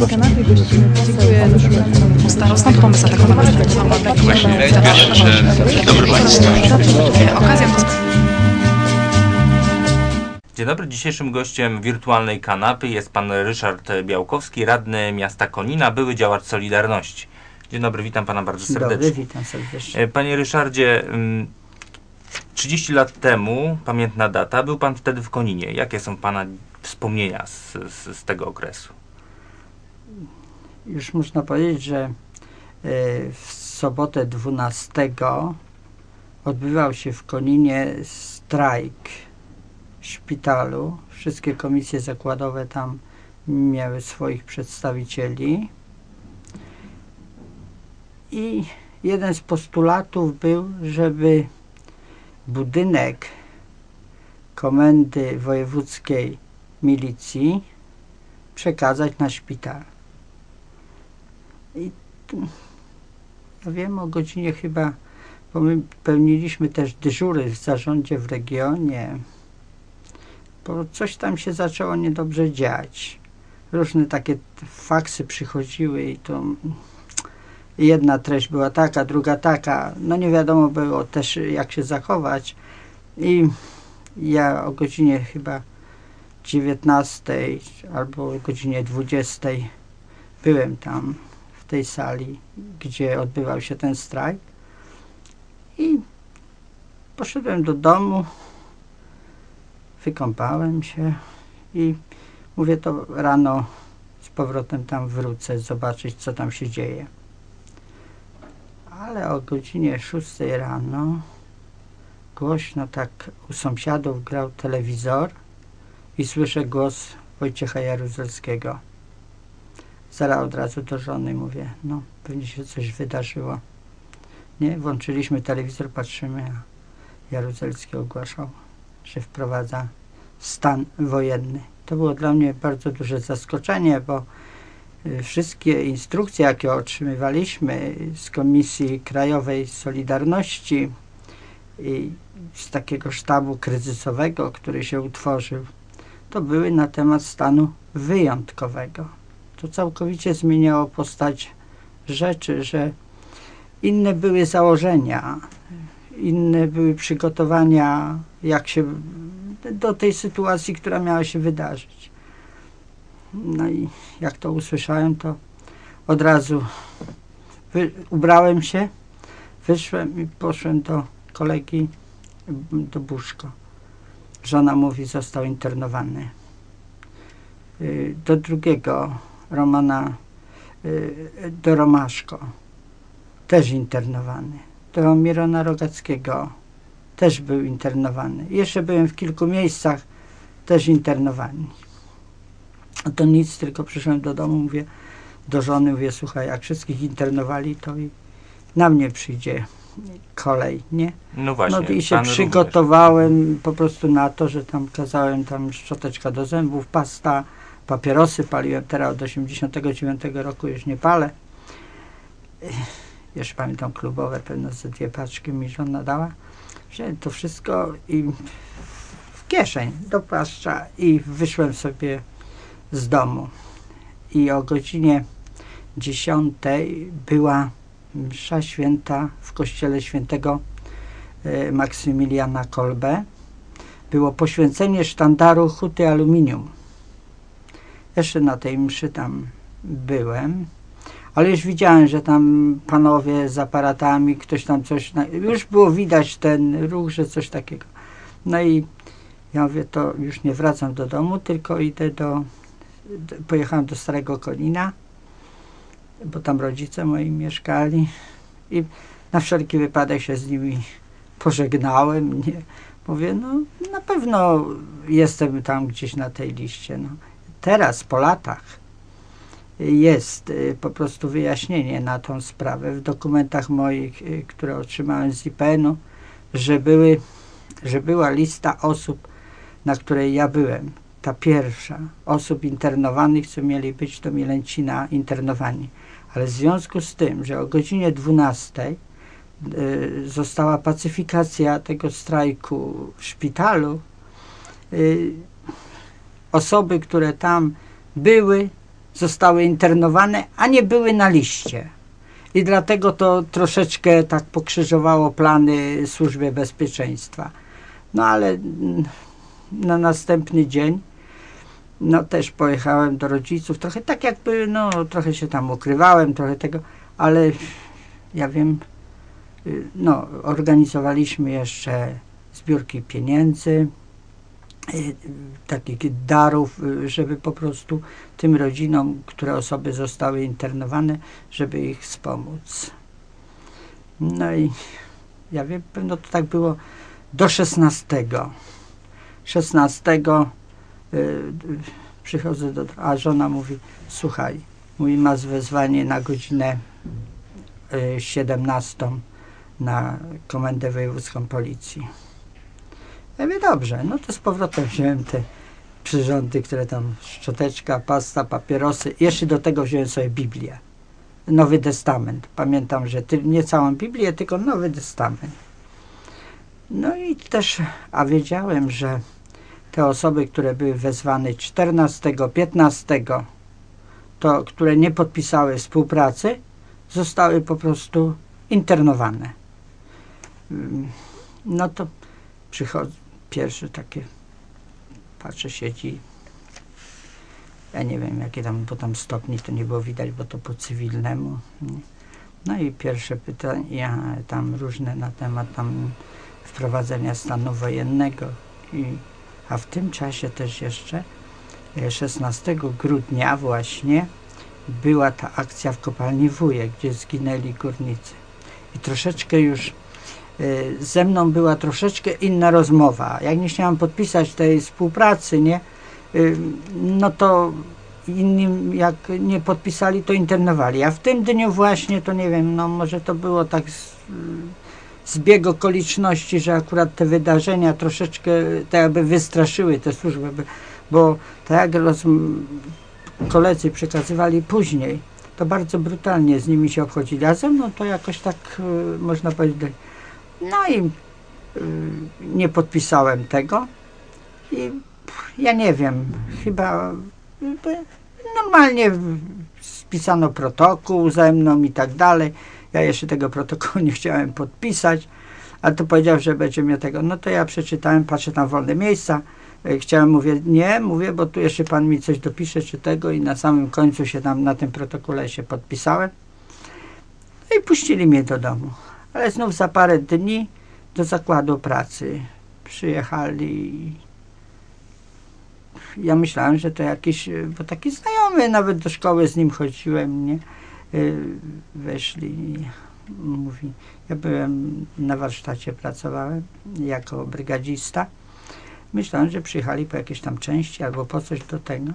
wirtualnej kanapie gościmy poseł Starostą pomysł atakowany Właśnie że dzień dobry Państwu. Okazja do Dzień dobry. Dzisiejszym gościem wirtualnej kanapy jest pan Ryszard Białkowski, radny miasta Konina, były działacz Solidarności. Dzień dobry, witam pana bardzo Dzień dobry, serdecznie. witam serdecznie. E, Panie Ryszardzie, mm, 30 lat temu, pamiętna data, był pan wtedy w Koninie. Jakie są pana wspomnienia z, z, z tego okresu? Już można powiedzieć, że e, w sobotę 12 odbywał się w Koninie strajk w szpitalu. Wszystkie komisje zakładowe tam miały swoich przedstawicieli. I jeden z postulatów był, żeby budynek Komendy Wojewódzkiej Milicji przekazać na szpital. I ja wiem o godzinie chyba, bo my pełniliśmy też dyżury w zarządzie w regionie, bo coś tam się zaczęło niedobrze dziać. Różne takie faksy przychodziły i to jedna treść była taka, druga taka. No nie wiadomo było też jak się zachować. I ja o godzinie chyba 19 albo o godzinie 20 byłem tam tej sali, gdzie odbywał się ten strajk i poszedłem do domu, wykąpałem się i mówię to rano z powrotem tam wrócę, zobaczyć co tam się dzieje. Ale o godzinie 6 rano głośno tak u sąsiadów grał telewizor i słyszę głos Wojciecha Jaruzelskiego. Zaraz od razu do żony mówię, no pewnie się coś wydarzyło. Nie, włączyliśmy telewizor, patrzymy, a Jaruzelski ogłaszał, że wprowadza stan wojenny. To było dla mnie bardzo duże zaskoczenie, bo y, wszystkie instrukcje, jakie otrzymywaliśmy z Komisji Krajowej Solidarności i z takiego sztabu kryzysowego, który się utworzył, to były na temat stanu wyjątkowego. To całkowicie zmieniało postać rzeczy, że inne były założenia, inne były przygotowania, jak się do tej sytuacji, która miała się wydarzyć. No i jak to usłyszałem, to od razu wy, ubrałem się, wyszłem i poszłem do kolegi do Buszko. Żona mówi, został internowany. Y, Do drugiego Romana, y, do Romaszko, też internowany. Do Mirona Rogackiego też był internowany. Jeszcze byłem w kilku miejscach też internowani. A to nic, tylko przyszedłem do domu, mówię do żony, mówię, słuchaj, jak wszystkich internowali, to i na mnie przyjdzie kolej, nie? No właśnie. No i się pan również. przygotowałem po prostu na to, że tam kazałem tam szczoteczka do zębów, pasta, papierosy paliłem. Teraz od 89 roku już nie palę. Jeszcze pamiętam klubowe, pewno ze dwie paczki mi żona dała. Wziąłem to wszystko i w kieszeń do płaszcza i wyszłem sobie z domu. I o godzinie 10 była msza święta w kościele świętego e, Maksymiliana Kolbe było poświęcenie sztandaru huty aluminium. Jeszcze na tej mszy tam byłem, ale już widziałem, że tam panowie z aparatami, ktoś tam coś, już było widać ten ruch, że coś takiego. No i ja mówię, to już nie wracam do domu, tylko idę do pojechałem do Starego Konina, bo tam rodzice moi mieszkali i na wszelki wypadek się z nimi pożegnałem. Nie. Mówię, no na pewno jestem tam gdzieś na tej liście. No. Teraz, po latach, jest y, po prostu wyjaśnienie na tą sprawę w dokumentach moich, y, które otrzymałem z IPN-u, że, były, że była lista osób, na której ja byłem. Ta pierwsza, osób internowanych, co mieli być do Mielęcina internowani. Ale w związku z tym, że o godzinie 12 y, została pacyfikacja tego strajku w szpitalu, osoby, które tam były, zostały internowane, a nie były na liście. I dlatego to troszeczkę tak pokrzyżowało plany Służby Bezpieczeństwa. No ale mm, na następny dzień no też pojechałem do rodziców, trochę tak jakby, no trochę się tam ukrywałem, trochę tego, ale ja wiem, y, no organizowaliśmy jeszcze zbiórki pieniędzy, takich darów, y, żeby po prostu tym rodzinom, które osoby zostały internowane, żeby ich wspomóc. No i ja wiem, pewno to tak było do 16. 16 y, y, przychodzę do, a żona mówi, słuchaj, mój masz wezwanie na godzinę y, 17 na komendę wojewódzką policji. Ja mówię, dobrze, no to z powrotem wziąłem te przyrządy, które tam, szczoteczka, pasta, papierosy. Jeszcze do tego wziąłem sobie Biblię. Nowy Testament. Pamiętam, że ty, nie całą Biblię, tylko Nowy Testament. No i też, a wiedziałem, że te osoby, które były wezwane 14, 15, to, które nie podpisały współpracy, zostały po prostu internowane. Mm, No to przychodzę, pierwsze takie, patrzę, siedzi, ja nie wiem, jakie tam, bo tam stopni to nie było widać, bo to po cywilnemu. No i pierwsze pytania, tam różne na temat tam wprowadzenia stanu wojennego. I, a w tym czasie też jeszcze e, 16 grudnia właśnie była ta akcja w kopalni Wujek, gdzie zginęli górnicy. I troszeczkę już e, ze mną była troszeczkę inna rozmowa. Jak nie chciałam podpisać tej współpracy, nie, y, no to innym jak nie podpisali, to internowali. A w tym dniu właśnie, to nie wiem, no może to było tak z, zbieg okoliczności, że akurat te wydarzenia troszeczkę tak jakby wystraszyły te służby, by- bo tak jak roz, koledzy przekazywali później, to bardzo brutalnie z nimi się obchodzili, a ze mną to jakoś tak y, można powiedzieć. No i y, nie podpisałem tego i ja nie wiem, chyba y, normalnie spisano protokół ze mną i tak dalej. Ja jeszcze tego protokołu nie chciałem podpisać, a to powiedział, że będzie miał tego. No to ja przeczytałem, patrzę tam wolne miejsca. Y, Chciałem, mówię, nie, mówię, bo tu jeszcze pan mi coś dopisze, czy tego i na samym końcu się tam na tym protokole się podpisałem. No i puścili mnie do domu. Ale znów za parę dni do zakładu pracy przyjechali. Ja myślałem, że to jakiś, bo taki znajomy, nawet do szkoły z nim chodziłem, nie? Y, Weszli mówi, ja byłem na warsztacie, pracowałem jako brygadzista. Myślałem, że przyjechali po jakieś tam części albo po coś do tego.